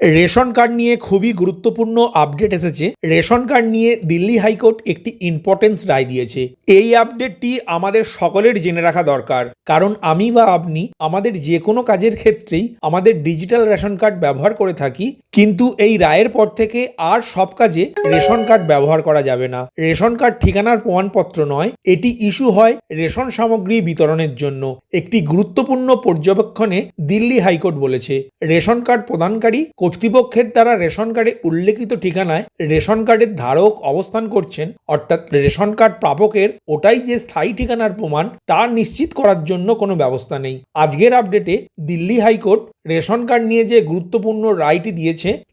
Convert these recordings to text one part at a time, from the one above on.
Ration card নিয়ে খুবই গুরুত্বপূর্ণ আপডেট এসেছে। রেশন কার্ড নিয়ে দিল্লি হাইকোর্ট একটি ইম্পর্টেন্স রায় দিয়েছে। এই আপডেটটি আমাদের সকলের জেনে রাখা দরকার। কারণ আমি বা আপনি আমাদের যে কোনো কাজের ক্ষেত্রেই আমাদের ডিজিটাল রেশন কার্ড ব্যবহার করে থাকি, কিন্তু এই রায়ের পর থেকে আর সব কাজে রেশন কার্ড ব্যবহার করা যাবে না। রেশন কার্ড ঠিকানার প্রমাণপত্র নয়, এটি ইস্যু হয় রেশন সামগ্রী বিতরণের জন্য। একটি গুরুত্বপূর্ণ পর্যবেক্ষণে দিল্লি হাইকোর্ট বলেছে, রেশন কার্ড প্রদানকারী কর্তৃপক্ষের দ্বারা রেশন কার্ডে উল্লেখিত ঠিকানায় রেশন কার্ডের ধারক অবস্থান করছেন, অর্থাৎ রেশন কার্ড প্রাপকের ওটাই যে স্থায়ী ঠিকানার প্রমাণ, তা নিশ্চিত করার জন্য কোনো ব্যবস্থা নেই। আজকের আপডেটে দিল্লি হাইকোর্ট রেশন কার্ড নিয়ে যে গুরুত্বপূর্ণ রায়টি দিয়েছে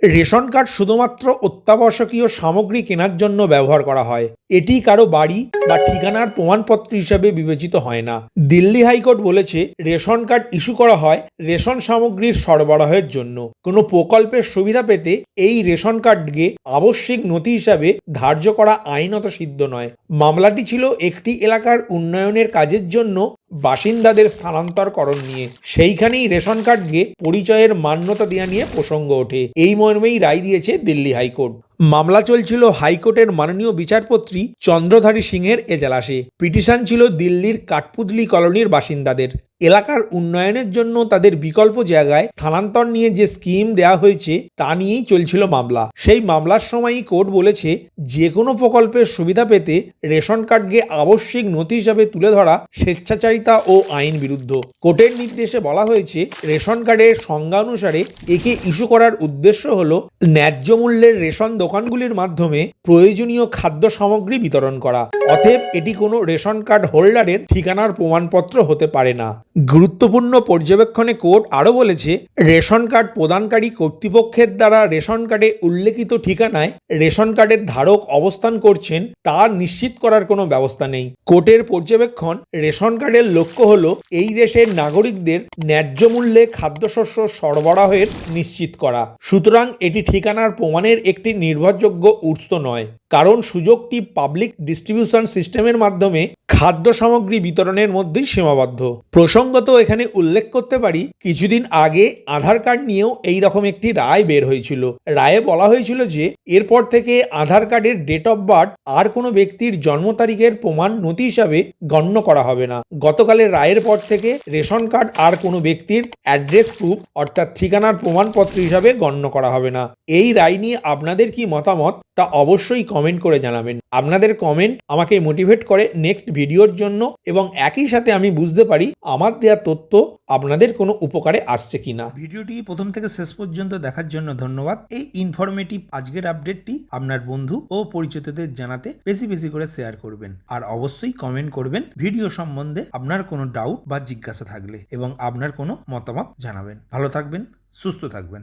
রেশন কার্ড শুধুমাত্র অত্যাবশ্যকীয় সামগ্রী কেনার জন্য ব্যবহার করা হয়। এটি কারও বাড়ি বা ঠিকানার প্রমাণপত্র হিসাবে বিবেচিত হয় না। দিল্লি হাইকোর্ট বলেছে, রেশন কার্ড ইস্যু করা হয় রেশন সামগ্রীর সরবরাহের জন্য। কোনো প্রকল্পের সুবিধা পেতে এই রেশন কার্ডকে আবশ্যিক নথি হিসাবে ধার্য করা আইনত সিদ্ধ নয়। মামলাটি ছিল একটি এলাকার উন্নয়নের কাজের জন্য বাসিন্দাদের স্থানান্তরকরণ নিয়ে। সেইখানেই রেশন কার্ডকে পরিচয়ের মান্যতা দেওয়া নিয়ে প্রসঙ্গ ওঠে। এই মর্মেই রায় দিয়েছে দিল্লি হাইকোর্ট। মামলা চলছিল হাইকোর্টের মাননীয় বিচারপতি চন্দ্রধারী সিংহের এজলাসে পিটিশন ছিল দিল্লির কাঠপুতলি কলোনির বাসিন্দাদের। এলাকার উন্নয়নের জন্য তাদের বিকল্প জায়গায় স্থানান্তর নিয়ে যে স্কিম দেওয়া হয়েছে, তা নিয়েই চলছিল মামলা। সেই মামলার সময়ই কোর্ট বলেছে যে কোনো প্রকল্পের সুবিধা পেতে রেশন কার্ডকে আবশ্যিক নথি হিসাবে তুলে ধরা স্বেচ্ছাচারিতা ও আইন বিরুদ্ধ। কোর্টের নির্দেশে বলা হয়েছে, রেশন কার্ডের সংজ্ঞা অনুসারে একে ইস্যু করার উদ্দেশ্য হল ন্যায্য মূল্যের রেশন দোকানগুলির মাধ্যমে প্রয়োজনীয় খাদ্য সামগ্রী বিতরণ করা। অতএব এটি কোনো রেশন কার্ড হোল্ডারের ঠিকানার প্রমাণপত্র হতে পারে না। গুরুত্বপূর্ণ পর্যবেক্ষণে কোর্ট আরও বলেছে, রেশন কার্ড প্রদানকারী কর্তৃপক্ষের দ্বারা রেশন কার্ডে উল্লেখিত ঠিকানায় রেশন কার্ডের ধারক অবস্থান করছেন তা নিশ্চিত করার কোনো ব্যবস্থা নেই। কোর্টের পর্যবেক্ষণ রেশন কার্ডের লক্ষ্য হল এই দেশের নাগরিকদের ন্যায্য মূল্যে খাদ্যশস্য সরবরাহের নিশ্চিত করা। সুতরাং এটি ঠিকানার প্রমাণের একটি নির্ভরযোগ্য উৎস নয়। কারণ সুযোগটি পাবলিক ডিস্ট্রিবিউশন সিস্টেমের মাধ্যমে খাদ্য সামগ্রী বিতরণের মধ্যেই সীমাবদ্ধ। প্রসঙ্গত এখানে উল্লেখ করতে পারি, কিছুদিন আগে আধার কার্ড নিয়েও এই রকম একটি রায় বের হয়েছিল। রায়ে বলা হয়েছিল যে, এরপর থেকে আধার কার্ডের ডেট অফ বার্থ আর কোনো ব্যক্তির জন্ম তারিখের প্রমাণ নথি হিসাবে গণ্য করা হবে না। গতকালের রায়ের পর থেকে রেশন কার্ড আর কোনো ব্যক্তির অ্যাড্রেস প্রুফ অর্থাৎ ঠিকানার প্রমাণপত্র হিসাবে গণ্য করা হবে না। এই রায় নিয়ে আপনাদের কি মতামত, তা অবশ্যই কমেন্ট করে জানাবেন। আপনাদের কমেন্ট আমাকে মোটিভেট করে নেক্সট ভিডিওর জন্য এবং একই সাথে আমি বুঝতে পারি আমার দেওয়া তথ্য আপনাদের কোনো উপকারে আসছে কিনা। ভিডিওটি প্রথম থেকে শেষ পর্যন্ত দেখার জন্য ধন্যবাদ। এই ইনফরমেটিভ আজকের আপডেটটি আপনার বন্ধু ও পরিচিতদের জানাতে বেশি বেশি করে শেয়ার করবেন। আর অবশ্যই কমেন্ট করবেন ভিডিও সম্বন্ধে আপনার কোনো ডাউট বা জিজ্ঞাসা থাকলে এবং আপনার কোনো মতামত জানাবেন। ভালো থাকবেন, সুস্থ থাকবেন।